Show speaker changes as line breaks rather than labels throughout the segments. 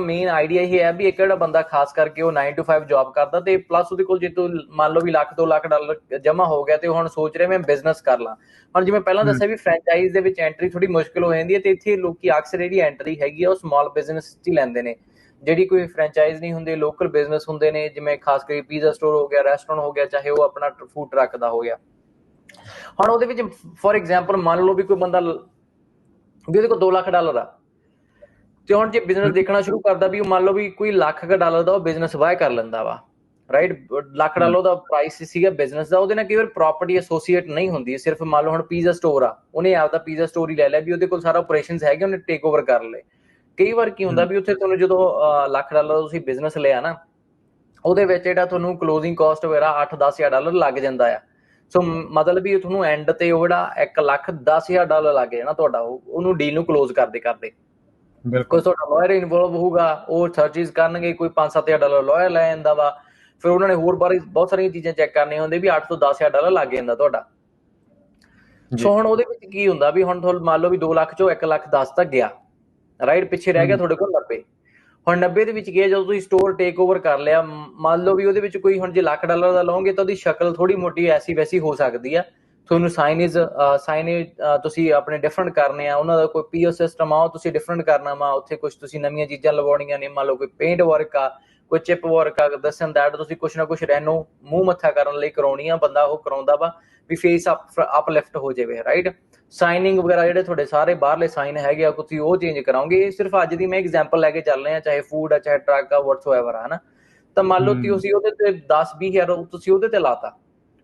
Main idea ਇਹ ਹੈ ਵੀ ਇੱਕ ਜਿਹੜਾ ਬੰਦਾ ਖਾਸ ਕਰਕੇ ਉਹ 9 to 5 ਜੌਬ ਕਰਦਾ ਤੇ ਪਲੱਸ ਉਹਦੇ ਕੋਲ ਜੇ ਤੂੰ ਮੰਨ ਲਓ ਵੀ ਲੱਖ 2 ਲੱਖ ਡਾਲਰ ਜਮ੍ਹਾਂ ਹੋ ਗਿਆ ਤੇ ਹੁਣ ਸੋਚ ਰਿਹਾ ਮੈਂ ਬਿਜ਼ਨਸ ਕਰ ਲਾਂ। ਹੁਣ ਜਿਵੇਂ ਪਹਿਲਾਂ। ਦੱਸਿਆ ਵੀ ਫਰੈਂਚਾਈਜ਼ ਦੇ ਵਿੱਚ ਐਂਟਰੀ ਥੋੜੀ ਮੁਸ਼ਕਲ ਹੋ ਜਾਂਦੀ ਹੈ ਤੇ ਇੱਥੇ ਲੋਕੀ ਅਕਸਰ ਜਿਹੜੀ ਐਂਟਰੀ ਹੈਗੀ ਆ ਉਹ ਸਮਾਲ ਬਿਜ਼ਨਸ 'ਚ ਹੀ ਲੈਂਦੇ ਨੇ। ਜਿਹੜੀ ਕੋਈ ਫਰੈਂਚਾਈਜ਼ ਨਹੀਂ ਹੁੰਦੇ ਲੋਕਲ ਬਿਜ਼ਨਸ ਹੁੰਦੇ ਨੇ ਜਿਵੇਂ ਖਾਸ ਕਰਕੇ ਪੀਜ਼ਾ ਸਟੋਰ ਹੋ ਗਿਆ ਰੈਸਟੋਰੈਂਟ ਹੋ ਗਿਆ ਚਾਹੇ ਉਹ ਆਪਣਾ ਫੂਡ ਟਰੱਕ ਦਾ ਹੋ ਗਿਆ। ਹੁਣ ਉਹਦੇ ਵਿੱਚ ਫੋਰ ਐਗਜ਼ਾਮਪਲ ਮੰਨ ਲਓ ਵੀ ਕੋਈ ਬੰਦਾ ਵੀ ਉਹਦੇ ਕੋਲ 2 ਲੱਖ ਡਾਲਰ ਆ। ਤੇ ਹੁਣ ਜੇ ਬਿਜ਼ਨਸ ਦੇਖਣਾ ਸ਼ੁਰੂ ਕਰਦਾ ਵੀ ਮੰਨ ਲਓ ਵੀ ਕੋਈ ਲੱਖ ਕ ਡਾਲਰ ਦਾ ਉਹ ਬਿਜ਼ਨਸ ਵਾਹ ਕਰ ਲੈਂਦਾ ਵਾ ਰਾਈਟ ਲੱਖ ਡਾਲਰ ਦਾ ਪ੍ਰਾਈਸ ਸੀਗਾ ਬਿਜ਼ਨਸ ਦਾ ਉਹਦੇ ਨਾਲ ਕਈ ਵਾਰ ਪ੍ਰਾਪਰਟੀ ਐਸੋਸੀਏਟ ਨਹੀਂ ਹੁੰਦੀ ਸਿਰਫ ਮੰਨ ਲਓ ਹੁਣ ਪੀਜ਼ਾ ਸਟੋਰ ਆ ਉਹਨੇ ਆਪਦਾ ਪੀਜ਼ਾ ਸਟੋਰ ਹੀ ਲੈ ਲਿਆ ਵੀ ਉਹਦੇ ਕੋਲ ਸਾਰਾ ਆਪਰੇਸ਼ਨਸ ਹੈਗੇ ਉਹਨੇ ਟੇਕ ਓਵਰ ਕਰ ਲਏ। ਕਈ ਵਾਰ ਕੀ ਹੁੰਦਾ ਵੀ ਉੱਥੇ ਤੁਹਾਨੂੰ ਜਦੋਂ ਲੱਖ ਡਾਲਰ ਦਾ ਤੁਸੀਂ ਬਿਜ਼ਨਸ ਲਿਆ ਨਾ ਉਹਦੇ ਵਿੱਚ ਜਿਹੜਾ ਤੁਹਾਨੂੰ ਕਲੋਜ਼ਿੰਗ ਕਾਸਟ ਵਗੈਰਾ 8-10 ਹਜ਼ਾਰ ਡਾਲਰ ਲੱਗ ਜਾਂਦਾ ਆ। ਸੋ ਮਤਲਬ ਵੀ ਤੁਹਾਨੂੰ ਐਂਡ ਤੇ ਉਹ ਜਿਹੜਾ 1 ਲੱਖ 10 ਹਜ਼ਾਰ ਡਾਲਰ ਲੱਗ ਜਾਣਾ ਤੁਹਾਡਾ ਉਹ- ਉਹਨੂੰ ਡੀਲ ਨੂੰ ਕਲੋਜ਼ ਕਰਦੇ ਕਰਦੇ
ਬਿਲਕੁਲ।
ਤੁਹਾਡਾ ਲਾਇਰ ਇਨਵੋਲਵ ਹੋਊਗਾ ਉਹ ਸਰਚਿਸ ਕਰਨਗੇ ਕੋਈ 5-7 ਹਜ਼ਾਰ ਡਾਲਰ ਲਾਇਰ ਲੈ ਜਾਂਦਾ ਵਾ ਫਿਰ ਉਹਨਾਂ ਨੇ ਹੋਰ ਬਾਰੇ ਬਹੁਤ ਸਾਰੀਆਂ ਚੀਜ਼ਾਂ ਚੈੱਕ ਕਰਨੀਆਂ ਹੁੰਦੀਆਂ ਵੀ 8 ਤੋਂ 10 ਹਜ਼ਾਰ ਡਾਲਰ ਲੱਗ ਜਾਂਦਾ ਤੁਹਾਡਾ। ਸੋ ਹੁਣ ਉਹਦੇ ਵਿੱਚ ਕੀ ਹੁੰਦਾ ਵੀ ਹੁਣ ਤੁਹਾਨੂੰ ਮੰਨ ਲਓ ਵੀ 2 ਲੱਖ ਚੋਂ 1 ਲੱਖ 10 ਤੱਕ ਗਿਆ ਰਾਈਟ ਪਿੱਛੇ ਰਹਿ ਗਿਆ। ਤੁਹਾਡੇ ਕੋਲ 90 ਹੁਣ 90 ਦੇ ਵਿੱਚ ਹੈ ਜਦੋਂ ਤੁਸੀਂ ਸਟੋਰ ਟੇਕ ਓਵਰ ਕਰ ਲਿਆ ਮੰਨ ਲਓ ਵੀ ਉਹਦੇ ਵਿੱਚ ਕੋਈ ਹੁਣ ਜੇ ਲੱਖ ਡਾਲਰ ਦਾ ਲਓਗੇ ਤਾਂ ਉਹਦੀ ਸ਼ਕਲ ਥੋੜੀ ਮੋਟੀ ਐਸੀ ਵੈਸੀ ਹੋ ਸਕਦੀ ਆ। ਤੁਹਾਨੂੰ ਸਾਈਨੇਜ ਸਾਈਨੇਜ ਤੁਸੀਂ ਆਪਣੇ ਡਿਫਰੈਂਟ ਕਰਨੇ ਆ ਉਹਨਾਂ ਦਾ ਕੋਈ ਪੀਓ ਸਿਸਟਮ ਆ ਉਹ ਤੁਸੀਂ ਡਿਫਰੈਂਟ ਕਰਨਾ ਵਾ ਉੱਥੇ ਕੁਝ ਤੁਸੀਂ ਨਵੀਆਂ ਚੀਜ਼ਾਂ ਲਵਾਉਣੀਆਂ ਨੇ ਮੰਨ ਲਓ ਕੋਈ ਪੇਂਟ ਵਰਕ ਆ ਕੋਈ ਚਿਪ ਵਰਕ ਆ ਦੱਸਣ ਦੈਟ ਤੁਸੀਂ ਕੁਝ ਨਾ ਕੁਝ ਰੈਨੋ ਮੂੰਹ ਮੱਥਾ ਕਰਨ ਲਈ ਕਰਾਉਣੀ ਆ ਬੰਦਾ ਉਹ ਕਰਾਉਂਦਾ ਵਾ ਵੀ ਫੇਸ ਅਪ ਅਪਲਿਫਟ ਹੋ ਜਾਵੇ ਰਾਈਟ ਸਾਈਨਿੰਗ ਵਗੈਰਾ ਜਿਹੜੇ ਤੁਹਾਡੇ ਸਾਰੇ ਬਾਹਰਲੇ ਸਾਈਨ ਹੈਗੇ ਆ ਤੁਸੀਂ ਉਹ ਚੇਂਜ ਕਰਾਉਂਗੇ ਇਹ ਸਿਰਫ ਅੱਜ ਦੀ ਮੈਂ ਐਗਜ਼ਾਮਪਲ ਲੈ ਕੇ ਚੱਲ ਰਿਹਾ ਚਾਹੇ ਫੂਡ ਆ ਚਾਹੇ ਟਰੱਕ ਆ ਵਟਸੋਐਵਰ ਆ ਹਨਾ? ਤਾਂ ਮੰਨ ਲਓ। ਤੁਸੀਂ ਉਹਦੇ ਤੇ 10 20 ਹਜ਼ਾਰ ਤੁਸੀਂ ਉਹਦੇ ਤੇ ਲਾਤਾ।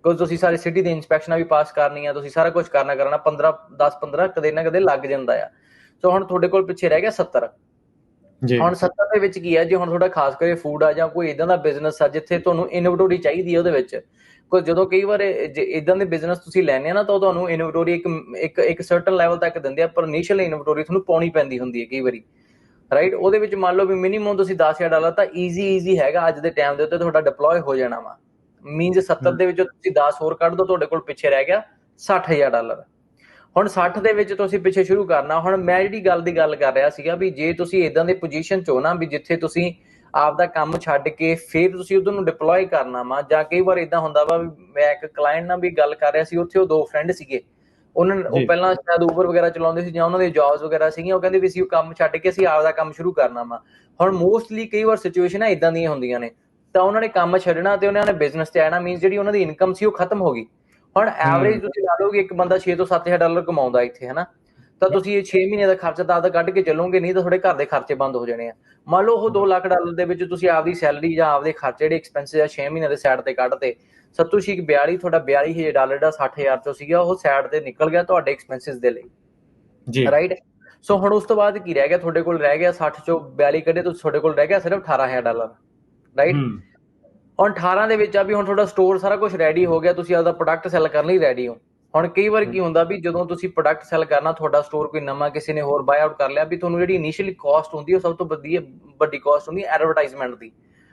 ਕਿਉਂਕਿ ਤੁਸੀਂ ਸਾਰੇ ਸਿਟੀ ਦੀ ਇਨਸਪੈਕਸ਼ਨਾਂ ਵੀ ਪਾਸ ਕਰਨੀਆਂ ਤੁਸੀਂ ਸਾਰਾ ਕੁਝ ਕਰਨਾ ਕਰਨਾ 15 10 15 ਕਦੇ ਨਾ ਕਦੇ ਲੱਗ ਜਾਂਦਾ ਆ। ਸੋ ਹੁਣ ਤੁਹਾਡੇ ਕੋਲ ਪਿੱਛੇ ਰਹਿ ਗਿਆ 70
ਜੀ।
ਹੁਣ 70 ਦੇ ਵਿੱਚ ਕੀ ਹੈ ਜੇ ਹੁਣ ਤੁਹਾਡਾ ਖਾਸ ਕਰਕੇ ਫੂਡ ਆ ਜਾਂ ਕੋਈ ਇਦਾਂ ਦਾ ਬਿਜ਼ਨਸ ਆ ਜਿੱਥੇ ਤੁਹਾਨੂੰ ਇਨਵੈਂਟਰੀ ਚਾਹੀਦੀ ਹੈ ਉਹਦੇ ਵਿੱਚ ਕੋਈ ਜਦੋਂ ਕਈ ਵਾਰ ਇਦਾਂ ਦੇ ਬਿਜ਼ਨਸ ਤੁਸੀਂ ਲੈਣੇ ਆ ਨਾ ਤਾਂ ਉਹ ਤੁਹਾਨੂੰ ਇਨਵੈਂਟਰੀ ਇੱਕ ਇੱਕ ਇੱਕ ਸਰਟਨ ਲੈਵਲ ਤੱਕ ਦਿੰਦੇ ਆ ਪਰ ਇਨੀਸ਼ੀਅਲ ਇਨਵੈਂਟਰੀ ਤੁਹਾਨੂੰ ਪਾਉਣੀ ਪੈਂਦੀ ਹੁੰਦੀ ਹੈ ਕਈ ਵਾਰੀ। ਰਾਈਟ ਉਹਦੇ ਵਿੱਚ ਮੰਨ ਲਓ ਵੀ ਮਿਨੀਮਮ ਤੁਸੀਂ 10000 ਡਾਲਰ ਤਾਂ ਈਜ਼ੀ ਈਜ਼ੀ ਹੈਗਾ ਅੱਜ ਦੇ ਟਾਈਮ ਦੇ ਉੱਤੇ ਤੁਹਾਡਾ ਡਿਪਲੋਏ ਹੋ ਜਾਣਾ ਵਾ। ਮੀਨਸ 70 ਦੇ ਵਿੱਚੋਂ ਤੁਸੀਂ 10 ਹੋਰ ਕੱਢ ਦੋ ਤੁਹਾਡੇ ਕੋਲ ਪਿੱਛੇ ਰਹਿ ਗਿਆ 60000 ਡਾਲਰ। ਹੁਣ 60 ਦੇ ਵਿੱਚ ਤੁਸੀਂ ਪਿੱਛੇ ਸ਼ੁਰੂ ਕਰਨਾ ਹੁਣ ਮੈਂ ਜਿਹੜੀ ਗੱਲ ਦੀ ਗੱਲ ਕਰ ਰਿਹਾ ਸੀਗਾ ਵੀ ਜੇ ਤੁਸੀਂ ਇਦਾਂ ਦੇ ਪੋਜੀਸ਼ਨ ਚ ਹੋ ਨਾ ਵੀ ਜਿੱਥੇ ਤੁਸੀਂ ਆਪ ਦਾ ਕੰਮ ਛੱਡ ਕੇ ਫਿਰ ਤੁਸੀਂ ਉਧਰ ਨੂੰ ਡਿਪਲੋਏ ਕਰਨਾ ਵਾ ਜਾਂ ਕਈ ਵਾਰ ਇਦਾਂ ਹੁੰਦਾ ਵਾ ਵੀ ਮੈਂ ਇੱਕ ਕਲਾਇੰਟ ਨਾਲ ਵੀ ਗੱਲ ਕਰ ਰਿਹਾ ਸੀ ਉੱਥੇ ਉਹ ਦੋ ਫਰੈਂਡ ਸੀਗੇ। ਉਹਨਾਂ ਉਹ। ਪਹਿਲਾਂ ਸ਼ਾਇਦ ਉਬਰ ਵਗੈਰਾ ਚਲਾਉਂਦੇ ਸੀ ਜਾਂ ਉਹਨਾਂ ਦੇ ਜੌਬਸ ਵਗੈਰਾ ਸੀਗੀਆਂ ਉਹ ਕਹਿੰਦੇ ਵੀ ਅਸੀਂ ਉਹ ਕੰਮ ਛੱਡ ਕੇ ਅਸੀਂ ਆਪ ਦਾ ਕੰਮ ਸ਼ੁਰੂ ਕਰਨਾ ਵਾ। ਹੁਣ ਮੋਸਟਲੀ ਕਈ ਵਾਰ ਸਿਚੁਏਸ਼ਨਾਂ ਇਦਾਂ ਦੀਆਂ ਹੁੰਦੀਆਂ ਨੇ। ਤਾਂ ਉਹਨਾਂ ਨੇ ਕੰਮ ਛੱਡਣਾ ਤੇ ਉਹਨਾਂ ਨੇ ਬਿਜ਼ਨਸ ਤੇ ਆਣਾ ਮੀਨਸ ਜਿਹੜੀ ਉਹਨਾਂ ਦੀ ਇਨਕਮ ਸੀ ਉਹ ਖਤਮ ਹੋ ਗਈ। ਹੁਣ ਐਵਰੇਜ ਤੁਸੀਂ ਲਾ ਲਓ ਕਿ ਇੱਕ ਬੰਦਾ 6 ਤੋਂ 7000 ਡਾਲਰ ਕਮਾਉਂਦਾ ਇੱਥੇ ਹਨਾ? ਤਾਂ ਤੁਸੀਂ ਇਹ 6 ਮਹੀਨੇ ਦਾ ਖਰਚਾ ਤਾਂ ਆਪਦਾ ਕੱਢ ਕੇ ਚੱਲੋਗੇ ਨਹੀਂ ਤਾਂ ਤੁਹਾਡੇ ਘਰ ਦੇ ਖਰਚੇ ਬੰਦ ਹੋ ਜਾਣੇ ਆ। ਮੰਨ ਲਓ ਉਹ 2 ਲੱਖ ਡਾਲਰ ਦੇ ਵਿੱਚ ਤੁਸੀਂ ਆਪਦੀ ਸੈਲਰੀ ਜਾਂ ਆਪਦੇ ਖਰਚੇ ਜਿਹੜੇ ਐਕਸਪੈਂਸਿਸ ਆ 6 ਮਹੀਨੇ ਦੇ ਸਾਈਡ ਤੇ ਕੱਢਤੇ ਸੱਤੂ ਸ਼ੀਕ 42 ਤੁਹਾਡਾ 42000 ਡਾਲਰ ਦਾ 60000 ਚੋਂ ਸੀਗਾ ਉਹ ਸਾਈਡ ਤੇ ਨਿਕਲ ਗਿਆ ਤੁਹਾਡੇ ਐਕਸਪੈਂਸਿਸ ਦੇ ਲਈ।
ਜੀ।
ਰਾਈਟ ਸੋ ਹੁਣ ਉਸ ਤੋਂ ਬਾਅਦ ਕੀ ਰਹਿ ਗਿਆ ਤੁਹਾਡੇ ਕੋਲ? ਰਹਿ ਗਿਆ 60 ਚੋਂ 42 ਕੱਢੇ ਤਾਂ ਤੁਹਾਡੇ ਕੋਲ ਰਹਿ ਗਿਆ ਸਿਰਫ 18000 ਡਾਲਰ ਰਾਈਟ ਹੁਣ 18 ਦੇ ਵਿੱਚ ਆ ਵੀ ਹੁਣ ਤੁਹਾਡਾ ਸਟੋਰ ਸਾਰਾ ਕੁਝ ਰੈਡੀ ਹੋ ਗਿਆ ਤੁਸੀਂ ਆਪਦਾ ਪ੍ਰੋਡਕਟ ਸੈਲ ਕਰਨ ਲਈ ਰੈਡੀ ਹੋ। ਹੁਣ ਕਈ ਵਾਰ ਕੀ ਹੁੰਦਾ ਵੀ ਜਦੋਂ ਤੁਸੀਂ ਪ੍ਰੋਡਕਟ ਸੈਲ ਕਰਨਾ ਤੁਹਾਡਾ ਸਟੋਰ ਕੋਈ ਨਵਾਂ ਕਿਸੇ ਨੇ ਹੋਰ ਬਾਈ ਆਊਟ ਕਰ ਲਿਆ ਵੀ ਤੁਹਾਨੂੰ ਜਿਹੜੀ ਇਨੀਸ਼ੀਅਲੀ ਕਾਸਟ ਹੁੰਦੀ ਹੈ ਉਹ ਸਭ ਤੋਂ ਵਧੀਆ ਵੱਡੀ ਕਾਸਟ ਹੁੰਦੀ ਹੈ ਐਡਵਰਟਾਈਜ਼ਮੈਂਟ ਦੀ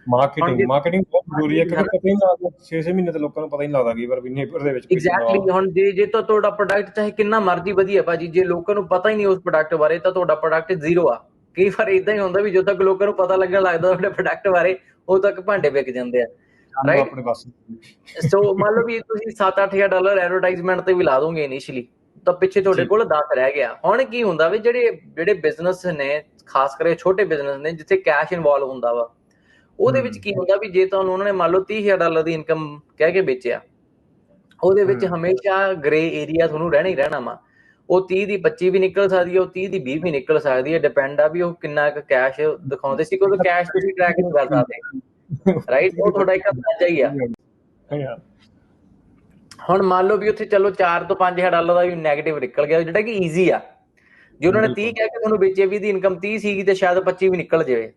ਮਾਰਕੀਟਿੰਗ ਮਾਰਕੀਟਿੰਗ ਬਹੁਤ ਜ਼ਰੂਰੀ ਹੈ ਕਿਉਂਕਿ ਪਤਾ ਹੀ ਨਹੀਂ ਲੱਗਦਾ 6-6 ਮਹੀਨੇ ਤੇ ਲੋਕਾਂ ਨੂੰ ਪਤਾ ਹੀ ਨਹੀਂ ਲੱਗਦਾ ਕਿ ਪਰ ਦੇ ਵਿੱਚ
ਐਗਜ਼ੈਕਟਲੀ। ਹੁਣ ਜੇ ਜੇ ਤਾਂ ਤੁਹਾਡਾ ਪ੍ਰੋਡਕਟ ਚਾਹੇ ਕਿੰਨਾ ਮਰਜ਼ੀ ਵਧੀਆ ਭਾਜੀ ਜੇ ਲੋਕਾਂ ਨੂੰ ਪਤਾ ਹੀ ਨਹੀਂ ਉਸ ਪ੍ਰੋਡਕਟ ਬਾਰੇ ਤਾਂ ਤੁਹਾਡਾ ਪ੍ਰੋਡਕਟ ਜ਼ੀਰੋ ਆ। ਕਈ ਵਾਰ ਇਦਾਂ ਹੀ ਹੁੰਦਾ ਵੀ ਜਦੋਂ ਤੱਕ ਲੋਕਾਂ ਨੂੰ ਪਤਾ ਲੱਗਣ ਲੱਗਦਾ ਤੁਹਾਡੇ ਪ੍ਰੋਡਕਟ ਬਾਰੇ ਉਦੋਂ ਤੱਕ ਭਾਂਡੇ ਵਿਕ ਜਾਂਦੇ ਆ?
ਆਪਣੇ ਪਾਸ
ਸੋ ਮੰਨ ਲਓ ਵੀ ਤੁਸੀਂ 7-8000 ਡਾਲਰ ਐਡਵਰਟਾਈਜ਼ਮੈਂਟ ਤੇ ਵੀ ਲਾ ਦੋਗੇ ਇਨੀਸ਼ੀਅਲੀ ਤਾਂ ਪਿੱਛੇ ਤੁਹਾਡੇ। ਕੋਲ 10 ਰਹਿ ਗਿਆ ਹੁਣ ਕੀ ਹੁੰਦਾ ਵੀ ਜਿਹੜੇ ਜਿਹੜੇ ਬਿਜ਼ਨਸ ਨੇ ਖਾਸ ਕਰਕੇ ਛੋਟੇ ਬਿਜ਼ਨਸ ਨੇ ਜਿੱਥੇ ਕੈਸ਼ ਇਨਵੋਲਵ ਹੁੰਦਾ ਵਾ ਉਹਦੇ ਵਿੱਚ। ਕੀ ਹੁੰਦਾ ਵੀ ਜੇ ਤੁਹਾਨੂੰ ਉਹਨਾਂ ਨੇ ਮੰਨ ਲਓ 30000 ਡਾਲਰ ਦੀ ਇਨਕਮ ਕਹਿ ਕੇ ਵੇਚਿਆ ਉਹਦੇ ਵਿੱਚ
ਹਮ।
ਹਮੇਸ਼ਾ ਗ੍ਰੇ ਏਰੀਆ ਤੁਹਾਨੂੰ ਰਹਿਣਾ ਹੀ ਰਹਿਣਾ ਵਾ ਉਹ 30 ਦੀ 25 ਵੀ ਨਿਕਲ ਸਕਦੀ ਹੈ ਉਹ 30 ਦੀ 20 ਵੀ ਨਿਕਲ ਸਕਦੀ ਹੈ ਡਿਪੈਂਡ ਆ ਵੀ ਉਹ ਕਿੰਨਾ ਕੁ ਕੈਸ਼ ਦਿਖਾਉਂਦੇ ਸੀ ਕਿਉਂਕਿ ਕੈਸ਼ ਤੁਸੀਂ ਟਰੈਕ ਨਹੀਂ ਕਰ ਸਕਦੇ ਰਾਈਟ ਉਹ ਤੁਹਾਡਾ ਇੱਕ ਅੰਦਾਜ਼ਾ ਹੀ ਆ।
ਹਾਂ।
ਹੁਣ ਮੰਨ ਲਓ ਵੀ ਉੱਥੇ ਚਲੋ 4 ਤੋਂ 5000 ਡਾਲਰ ਦਾ ਵੀ 네ਗੇਟਿਵ ਨਿਕਲ ਗਿਆ ਜਿਹੜਾ ਕਿ ਈਜ਼ੀ ਆ। ਜੇ ਉਹਨਾਂ ਨੇ 30
ਬਿਲਕੁਲ।
ਕਹਿ ਕੇ ਤੁਹਾਨੂੰ ਵੇਚੇ ਵੀ ਦੀ ਇਨਕਮ 30 ਸੀਗੀ ਤੇ ਸ਼ਾਇਦ 25 ਵੀ ਨਿਕਲ ਜਾਵੇ।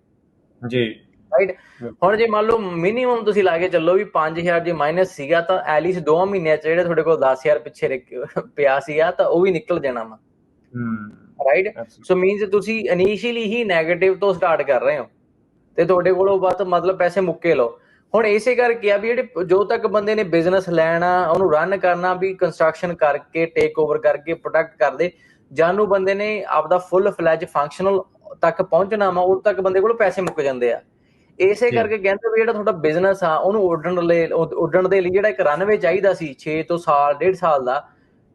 ਜੀ।
ਰਾਈਟ ਹੁਣ ਜੇ ਮੰਨ ਲਓ ਮਿਨੀਮਮ ਤੁਸੀਂ ਲਾ ਕੇ ਚੱਲੋ ਵੀ 5000 ਜੇ ਮਾਈਨਸ ਸੀਗਾ ਤਾਂ ਐਲੀਸਟ 2 ਮਹੀਨਿਆਂ ਚ ਜਿਹੜੇ ਤੁਹਾਡੇ ਕੋਲ 10000 ਪਿੱਛੇ ਪਿਆ ਸੀਗਾ ਤਾਂ ਉਹ ਵੀ ਨਿਕਲ ਜਾਣਾ ਵਾ।
ਹੂੰ।
ਰਾਈਟ. ਸੋ ਮੀਨਸ ਤੁਸੀਂ ਇਨੀਸ਼ੀਅਲੀ ਹੀ 네ਗੇਟਿਵ ਤੋਂ ਸਟਾਰਟ ਕਰ ਰਹੇ ਹੋ। ਤੇ ਤੁਹਾਡੇ ਕੋਲੋਂ ਬਸ ਮਤਲਬ ਪੈਸੇ ਮੁੱਕੇ ਲਓ ਹੁਣ ਇਸੇ ਕਰਕੇ ਆ ਵੀ ਜਿਹੜੇ ਜੋ ਤੱਕ ਬੰਦੇ ਨੇ ਬਿਜ਼ਨਸ ਲੈਣਾ ਉਹਨੂੰ ਰਨ ਕਰਨਾ ਵੀ ਕੰਸਟਰਕਸ਼ਨ ਕਰਕੇ ਟੇਕ ਓਵਰ ਕਰਕੇ ਪ੍ਰੋਡਕਟ ਕਰਦੇ ਜਾਨੂੰ ਬੰਦੇ ਨੇ ਆਪਦਾ ਫੁੱਲ ਫਲੈਜ ਫੰਕਸ਼ਨਲ ਤੱਕ ਪਹੁੰਚਣਾ ਵਾ ਉਦੋਂ ਤੱਕ ਬੰਦੇ ਕੋਲ ਪੈਸੇ ਮੁੱਕ ਜਾਂਦੇ ਆ ਇਸੇ। ਕਰਕੇ ਕਹਿੰਦੇ ਵੀ ਜਿਹੜਾ ਤੁਹਾਡਾ ਬਿਜ਼ਨਸ ਆ ਉਹਨੂੰ ਉੱਡਣ ਲਈ ਉਡ- ਉੱਡਣ ਦੇ ਲਈ ਜਿਹੜਾ ਇੱਕ ਰਨਵੇ ਚਾਹੀਦਾ ਸੀ 6 ਤੋਂ ਸਾਲ ਡੇਢ ਸਾਲ ਦਾ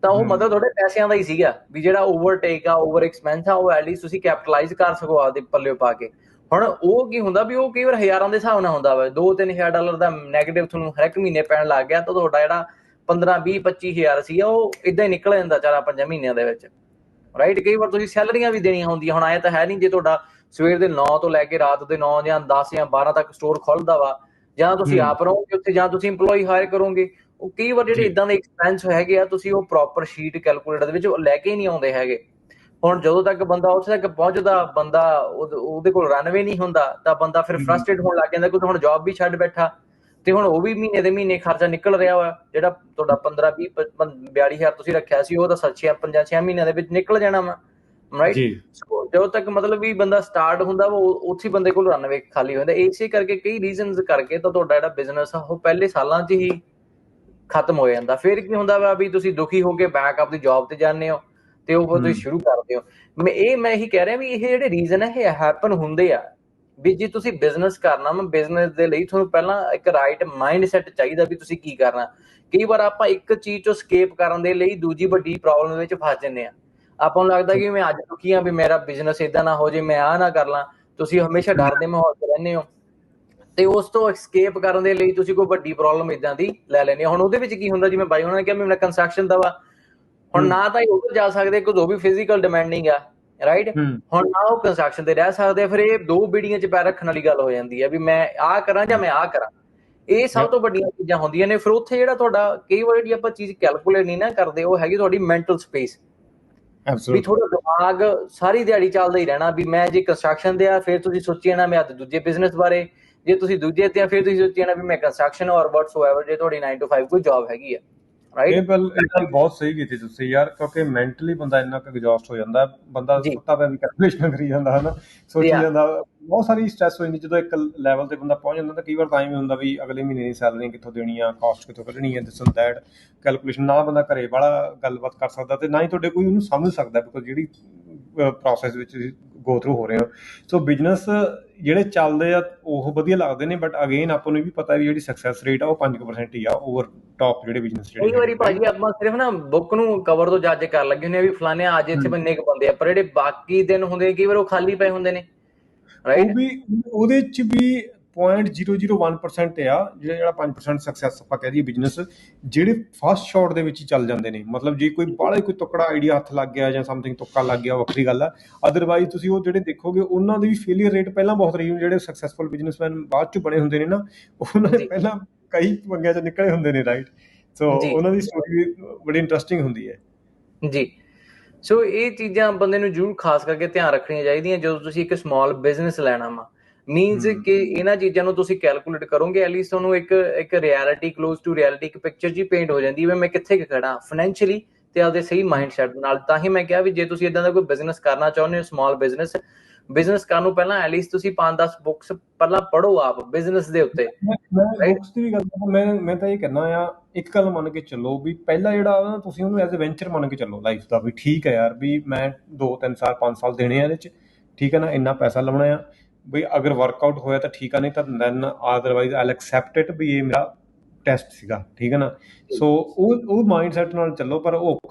ਤਾਂ ਉਹ। ਮਤਲਬ ਤੁਹਾਡੇ ਪੈਸਿਆਂ ਦਾ ਹੀ ਸੀਗਾ ਵੀ ਜਿਹੜਾ ਓਵਰਟੇਕ ਆ ਓਵਰ ਐਕਸਪੈਂਸ ਆ ਉਹ ਐਟਲੀਸਟ ਤੁਸੀਂ ਕੈਪੀਟਲਾਈਜ਼ ਕਰ ਸਕੋ ਆਪਦੇ ਪੱਲੇ ਪਾ ਕੇ ਹੁਣ ਉਹ ਕੀ ਹੁੰਦਾ ਵੀ ਉਹ ਕਈ ਵਾਰ ਹਜ਼ਾਰਾਂ ਦੇ ਹਿਸਾਬ ਨਾਲ ਹੁੰਦਾ ਵਾ 2-3000 ਡਾਲਰ ਦਾ 네ਗੇਟਿਵ ਤੁਹਾਨੂੰ ਹਰ ਇੱਕ ਮਹੀਨੇ ਪੈਣ ਲੱਗ ਗਿਆ ਤਾਂ ਤੁਹਾਡਾ ਜਿਹੜਾ 15 20 25000 ਸੀ ਉਹ ਇਦਾਂ ਹੀ ਨਿਕਲ ਜਾਂਦਾ ਚਾਰਾਂ ਪੰਜਾਂ ਮਹੀਨਿਆਂ ਦੇ ਵਿੱਚ ਰਾਈਟ ਕਈ ਵਾਰ ਤੁਸੀਂ ਸੈਲਰੀਆਂ ਵੀ ਦੇਣੀਆਂ ਹੁੰਦੀਆਂ ਹੁਣ ਆਏ ਤਾਂ ਹੈ ਨਹੀਂ ਜੇ ਤੁਹਾਡਾ ਸਵੇਰ ਦੇ 9 ਤੋਂ ਲੈ ਕੇ ਰਾਤ ਦੇ 9 ਜਾਂ 10 ਜਾਂ 12 ਤੱਕ ਸਟੋਰ ਖੁੱਲਦਾ ਵਾ ਜਾਂ ਤੁਸੀਂ। ਆਪ ਰਹੋਗੇ ਉੱਥੇ ਜਾਂ ਤੁਸੀਂ EMPLOYE ਹਾਇਰ ਕਰੋਗੇ ਉਹ ਕਈ ਵਾਰ ਜਿਹੜੇ। ਇਦਾਂ ਦੇ ਐਕਸਪੈਂਸ ਹੈਗੇ ਆ ਤੁਸੀਂ ਉਹ ਪ੍ਰੋਪਰ ਸ਼ੀਟ ਕੈਲਕੂਲੇਟਰ ਦੇ ਵਿੱਚ ਲੈ ਕੇ ਹੀ ਨਹੀਂ ਆਉਂਦੇ ਹੈਗੇ ਹੁਣ ਜਦੋਂ ਤੱਕ ਬੰਦਾ ਉੱਥੇ ਤੱਕ ਪਹੁੰਚਦਾ ਬੰਦਾ ਉਹਦ- ਕੋਲ ਰਨਵੇ ਨਹੀਂ ਹੁੰਦਾ ਤਾਂ ਬੰਦਾ ਫਿਰ। ਫਰਸਟ੍ਰੇਟ ਹੋਣ ਲੱਗ ਜਾਂਦਾ ਕਿਉਂਕਿ ਹੁਣ ਜੌਬ ਵੀ ਛੱਡ ਬੈਠਾ ਤੇ ਹੁਣ ਉਹ ਵੀ ਮਹੀਨੇ ਦੇ ਮਹੀਨੇ ਖਰਚਾ ਨਿਕਲ ਰਿਹਾ ਵਾ ਜਿਹੜਾ ਤੁਹਾਡਾ 15 20 42000 ਤੁਸੀਂ ਰੱਖਿਆ ਸੀ ਉਹ ਤਾਂ 7 6 5 6 ਮਹੀਨਿਆਂ ਦੇ ਵਿੱਚ ਨਿਕਲ ਜਾਣਾ ਵਾ ਰਾਈਟ
ਜੀ।
ਸੋ ਜਦੋਂ ਤੱਕ ਮਤਲਬ ਵੀ ਬੰਦਾ ਸਟਾਰਟ ਹੁੰਦਾ ਉਹ- ਉੱਥੇ ਬੰਦੇ ਕੋਲ ਰਨਵੇ ਖਾਲੀ ਹੋ ਜਾਂਦਾ। ਇਸੇ ਕਰਕੇ ਕਈ ਰੀਜ਼ਨਸ ਕਰਕੇ ਤਾਂ ਤੁਹਾਡਾ ਜਿਹੜਾ ਬਿਜ਼ਨਸ ਆ ਉਹ ਪਹਿਲੇ ਸਾਲਾਂ 'ਚ ਹੀ ਖਤਮ ਹੋ ਜਾਂਦਾ। ਫਿਰ ਕੀ ਹੁੰਦਾ ਵਾ ਵੀ ਤੁਸੀਂ ਦੁਖੀ ਹੋ ਕੇ ਬੈਕ ਆਪਦੀ ਜੌਬ ਤੇ ਜਾਂਦੇ ਹੋ। ਤੇ ਉਹ ਤੁਸੀਂ। ਸ਼ੁਰੂ ਕਰਦੇ ਹੋ। ਮੈਂ ਇਹ ਮੈਂ ਇਹੀ ਕਹਿ ਰਿਹਾ ਵੀ ਇਹ ਜਿਹੜੇ ਰੀਜ਼ਨ ਹੈ ਇਹ ਹੈਪਨ ਹੁੰਦੇ ਆ। ਵੀ ਜੇ ਤੁਸੀਂ ਬਿਜ਼ਨਸ ਕਰਨਾ ਵਾ ਬਿਜ਼ਨਸ ਦੇ ਲਈ ਤੁਹਾਨੂੰ ਪਹਿਲਾਂ ਇੱਕ ਰਾਈਟ ਮਾਈਂਡ ਸੈਟ ਚਾਹੀਦਾ ਵੀ ਤੁਸੀਂ ਕੀ ਕਰਨਾ। ਕਈ ਵਾਰ ਆਪਾਂ ਇੱਕ ਚੀਜ਼ ਤੋਂ ਸਕੇਪ ਕਰਨ ਦੇ ਲਈ ਦੂਜੀ ਵੱਡੀ ਪ੍ਰੋਬਲਮ ਵਿੱਚ ਫਸ ਜੰਨੇ ਆ। ਆਪਾਂ ਨੂੰ ਲੱਗਦਾ ਕਿ ਮੈਂ ਅੱਜ ਦੁਖੀ ਆ ਵੀ ਮੇਰਾ ਬਿਜ਼ਨਸ ਇਦਾਂ ਨਾ ਹੋ ਜੇ ਮੈਂ ਆ ਨਾ ਕਰ ਲਾਂ। ਤੁਸੀਂ ਹਮੇਸ਼ਾ ਡਰ ਦੇ ਮਾਹੌਲ 'ਚ ਰਹਿੰਦੇ ਹੋ। ਤੇ ਉਸ ਤੋਂ ਐਸਕੇਪ ਕਰਨ ਦੇ ਲਈ ਤੁਸੀਂ ਕੋਈ ਵੱਡੀ ਪ੍ਰੋਬਲਮ ਇਦਾਂ ਦੀ ਲੈ ਲੈਣੀ ਹੁਣ ਉਹਦੇ ਵਿੱਚ ਕੀ ਹੁੰਦਾ ਜਿਵੇਂ ਬਾਈ ਉਹਨਾਂ ਨੇ ਕਿਹਾ ਮੇਰਾ ਕੰਸਟਰਕਸ਼ਨ ਦਾ ਵਾ। ਹੁਣ। ਨਾ ਤਾਂ ਇਹ ਉਧਰ ਜਾ ਸਕਦੇ ਕਿਉਂਕਿ ਉਹ ਵੀ ਫਿਜ਼ੀਕਲ ਡਿਮਾਂਡਿੰਗ ਆ ਰਾਈਟ ਹੁਣ ਨਾ ਉਹ ਕੰਸਟਰਕਸ਼ਨ ਤੇ ਰਹਿ ਸਕਦੇ ਫਿਰ ਇਹ ਦੋ ਬੀੜੀਆਂ 'ਚ ਪੈਰ ਰੱਖਣ ਵਾਲੀ ਗੱਲ ਹੋ ਜਾਂਦੀ ਹੈ ਵੀ ਮੈਂ ਆਹ ਕਰਾਂ ਜਾਂ ਮੈਂ ਆਹ ਕਰਾਂ। ਇਹ ਸਭ. ਤੋਂ ਵੱਡੀਆਂ ਚੀਜ਼ਾਂ ਹੁੰਦੀਆਂ ਨੇ ਫਿਰ ਉੱਥੇ ਜਿਹੜਾ ਤੁਹਾਡਾ ਕਈ ਵਾਰ ਜਿਹੜੀ ਆਪਾਂ ਚੀਜ਼ ਕੈਲਕੂਲੇਟ ਨਹੀਂ ਨਾ ਕਰਦੇ ਉਹ ਹੈਗੀ ਤੁਹਾਡੀ ਮੈਂਟਲ ਸਪੇਸ ਵੀ ਥੋੜਾ ਦਿਮਾਗ ਸਾਰੀ ਦਿਹਾੜੀ ਚੱਲਦਾ ਹੀ ਰਹਿਣਾ ਵੀ ਮੈਂ ਜੇ ਕੰਸਟਰਕਸ਼ਨ ਦੇ ਆ ਫਿਰ ਤੁਸੀਂ ਸੋਚੀ ਜਾਣਾ ਮੈਂ ਅੱਜ ਦੂਜੇ ਬਿਜ਼ਨਸ ਬਾਰੇ ਜੇ ਤੁਸੀਂ ਦੂਜੇ ਤੇ ਆ ਫਿਰ ਤੁਸੀਂ ਸੋਚੀ ਜਾਣਾ ਵੀ ਮੈਂ ਕੰਸਟਰਕਸ਼ਨ ਔਰ ਵਾਟਸੋਐਵਰ ਜੇ ਤੁਹਾਡੀ 9 to 5 ਕੋਈ ਜੌਬ ਹੈਗੀ ਆ।
ਇਹ
ਰਾਈਟ
ਗੱਲ ਇਹ ਗੱਲ ਬਹੁਤ ਸਹੀ ਕੀਤੀ ਤੁਸੀਂ ਯਾਰ ਕਿਉਂਕਿ ਮੈਂਟਲੀ ਬੰਦਾ ਇੰਨਾ ਕੁ ਐਗਜ਼ੌਸਟ ਹੋ ਜਾਂਦਾ ਬੰਦਾ। ਸੁੱਤਾ ਪਿਆ ਵੀ ਕੈਲਕੂਲੇਸ਼ਨ ਕਰੀ ਜਾਂਦਾ ਹਨਾ ਸੋਚੀ. ਜਾਂਦਾ ਬਹੁਤ ਸਾਰੀ ਸਟ੍ਰੈਸ ਹੋ ਜਾਂਦੀ ਜਦੋਂ ਇੱਕ ਲੈਵਲ ਤੇ ਬੰਦਾ ਪਹੁੰਚ ਜਾਂਦਾ ਤਾਂ ਕਈ ਵਾਰ ਵੀ ਹੁੰਦਾ ਵੀ ਅਗਲੇ ਮਹੀਨੇ ਦੀ ਸੈਲਰੀ ਕਿੱਥੋਂ ਦੇਣੀ ਆ ਕਾਸਟ ਕਿੱਥੋਂ ਕੱਢਣੀ ਆ ਦਿਸ ਦੈਟ ਕੈਲਕੂਲੇਸ਼ਨ ਨਾ ਬੰਦਾ ਘਰੇ ਬੜਾ ਗੱਲਬਾਤ ਕਰ ਸਕਦਾ ਤੇ ਨਾ ਹੀ ਤੁਹਾਡੇ ਕੋਈ ਉਹਨੂੰ ਸਮਝ ਸਕਦਾ ਬਿਕੋਜ਼ ਜਿਹੜੀ ਪ੍ਰੋਸੈਸ ਵਿੱਚ ਗੋ ਥਰੂ ਹੋ ਰਹੇ ਹੋ ਸੋ ਬਿਜ਼ਨਸ ਜਿਹੜੇ ਚੱਲਦੇ ਆ ਉਹ ਵਧੀਆ ਲੱਗਦੇ ਨੇ ਬਟ ਅਗੇਨ ਆਪਾਂ ਨੂੰ ਵੀ ਪਤਾ ਵੀ ਜਿਹੜੀ ਸਕਸੈਸ ਰੇਟ ਆ ਉਹ 5% ਹੀ ਆ ਓਵਰ ਟਾਪ ਜਿਹੜੇ ਬਿਜ਼ਨਸ ਜਿਹੜੇ
ਕਈ ਵਾਰੀ। ਭਾਜੀ ਆਪਾਂ ਸਿਰਫ ਨਾ ਬੁੱਕ ਨੂੰ ਕਵਰ ਤੋਂ ਜੱਜ ਕਰ ਲੱਗੇ ਹੁੰਦੇ ਆ ਵੀ ਫਲਾਣੇ ਅੱਜ ਇੱਥੇ। ਬੰਨੇ ਕੁ ਬੰਦੇ ਆ ਪਰ ਜਿਹੜੇ ਬਾਕੀ ਦਿਨ ਹੁੰਦੇ ਕਈ ਵਾਰ ਉਹ ਖਾਲੀ ਪਏ ਹੁੰਦੇ ਨੇ ਰਾਈਟ
ਉਹ ਵੀ ਉਹਦੇ ਚ ਵੀ 0.001% ਆ ਜਿਹੜਾ ਜਿਹੜਾ 5% ਸਕਸੈਸ ਆਪਾਂ ਕਹਿ ਦਈਏ ਬਿਜ਼ਨਸ ਜਿਹੜੇ ਫਸਟ ਸ਼ਾਟ ਦੇ ਵਿੱਚ ਹੀ ਚੱਲ ਜਾਂਦੇ ਨੇ। ਮਤਲਬ ਜੇ ਕੋਈ ਬਾਹਲਾ ਕੋਈ ਤੁਕੜਾ ਆਈਡੀਆ ਹੱਥ ਲੱਗ ਗਿਆ ਜਾਂ ਸਮਥਿੰਗ ਤੁੱਕਾ ਲੱਗ ਗਿਆ ਵੱਖਰੀ ਗੱਲ ਆ। ਅਦਰਵਾਈਜ਼ ਤੁਸੀਂ ਉਹ ਜਿਹੜੇ ਦੇਖੋਗੇ ਉਹਨਾਂ ਦੀ ਵੀ ਫੇਲਿਅਰ ਰੇਟ ਪਹਿਲਾਂ ਬਹੁਤ ਰਹੀ ਹੁੰਦੀ ਜਿਹੜੇ ਸਕਸੈਸਫੁਲ ਬਿਜ਼ਨਸਮੈਨ ਬਾਅਦ ਚ ਬਣੇ ਹੁੰਦੇ ਨੇ ਨਾ ਉਹਨਾਂ ਦੇ। ਪਹਿਲਾਂ ਕਈ ਪੰਗਿਆਂ ਚ ਨਿਕਲੇ ਹੁੰਦੇ ਨੇ ਰਾਈਟ ਸੋ। ਉਹਨਾਂ ਦੀ ਸਟੋਰੀ ਵੀ ਬੜੀ ਇੰਟਰਸਟਿੰਗ ਹੁੰਦੀ ਹੈ।
ਜੀ। ਸੋ ਇਹ ਚੀਜ਼ਾਂ ਬੰਦੇ ਨੂੰ ਜ਼ਰੂਰ ਖਾਸ ਕਰਕੇ ਧਿਆਨ ਰੱਖਣੀਆਂ ਚਾਹੀਦੀਆਂ ਜਦੋਂ ਤੁਸੀਂ ਇੱਕ ਸਮਾਲ ਬਿਜ਼ਨਸ ਲੈਣਾ ਵਾ। ਮੀਨਸ। ਕਿ ਇਹਨਾਂ ਚੀਜ਼ਾਂ ਨੂੰ ਤੁਸੀਂ ਕੈਲਕੂਲੇਟ ਕਰੋਗੇ ਐਟਲੀਸਟ ਤੁਹਾਨੂੰ ਇੱਕ ਇੱਕ ਰਿਐਲਿਟੀ ক্লোਜ਼ ਟੂ ਰਿਐਲਿਟੀ ਇੱਕ ਪਿਕਚਰ ਜੀ ਪੇਂਟ ਹੋ ਜਾਂਦੀ ਹੈ ਵੀ ਮੈਂ ਕਿੱਥੇ ਖੜਾ ਫਾਈਨੈਂਸ਼ੀਅਲੀ ਤੇ ਆਪਦੇ ਸਹੀ ਮਾਈਂਡਸੈਟ ਨਾਲ ਤਾਂ ਹੀ ਮੈਂ ਕਿਹਾ ਵੀ ਜੇ ਤੁਸੀਂ ਇਦਾਂ ਦਾ ਕੋਈ ਬਿਜ਼ਨਸ ਕਰਨਾ ਚਾਹੁੰਦੇ ਹੋ ਸਮਾਲ ਬਿਜ਼ਨਸ ਬਿਜ਼ਨਸ ਕਰਨ ਨੂੰ ਪਹਿਲਾਂ ਐਟਲੀਸਟ ਤੁਸੀਂ 5-10 ਬੁੱਕਸ ਪਹਿਲਾਂ ਪੜ੍ਹੋ ਆਪ ਬਿਜ਼ਨਸ ਦੇ ਉੱਤੇ?
ਬੁੱਕਸ ਦੀ ਵੀ ਗੱਲ ਮੈਂ ਮੈਂ ਤਾਂ ਇਹ ਕਹਿਣਾ ਆ ਇੱਕ ਗੱਲ ਮੰਨ ਕੇ ਚੱਲੋ ਵੀ ਪਹਿਲਾ ਜਿਹੜਾ ਨਾ ਤੁਸੀਂ ਉਹਨੂੰ ਐਜ਼ ਅ ਵੈਂਚਰ ਮੰਨ ਕੇ ਚੱਲੋ ਲਾਈਫ ਦਾ ਵੀ ਠੀਕ ਹੈ ਯਾਰ ਵੀ ਮੈਂ 2 3 ਸਾਲ 5 ਸਾਲ ਦੇਣੇ ਆ ਇਹਦੇ ਚ ਠੀਕ ਹੈ ਨਾ ਇੰਨਾ ਪੈਸਾ ਲਾਉਣਾ ਆ ਵੀ ਅਗਰ ਵਰਕਆਊਟ ਹੋਇਆ ਤਾਂ ਠੀਕ ਆ ਨਹੀਂ ਤਾਂ then otherwise I'll accept it ਵੀ ਇਹ ਮੇਰਾ ਟੈਸਟ ਸੀਗਾ ਠੀਕ ਹੈ ਨਾ? ਸੋ ਉਹ ਉਹ ਮਾਈਂਡਸੈਟ ਨਾਲ ਚੱਲੋ ਪਰ ਉਹ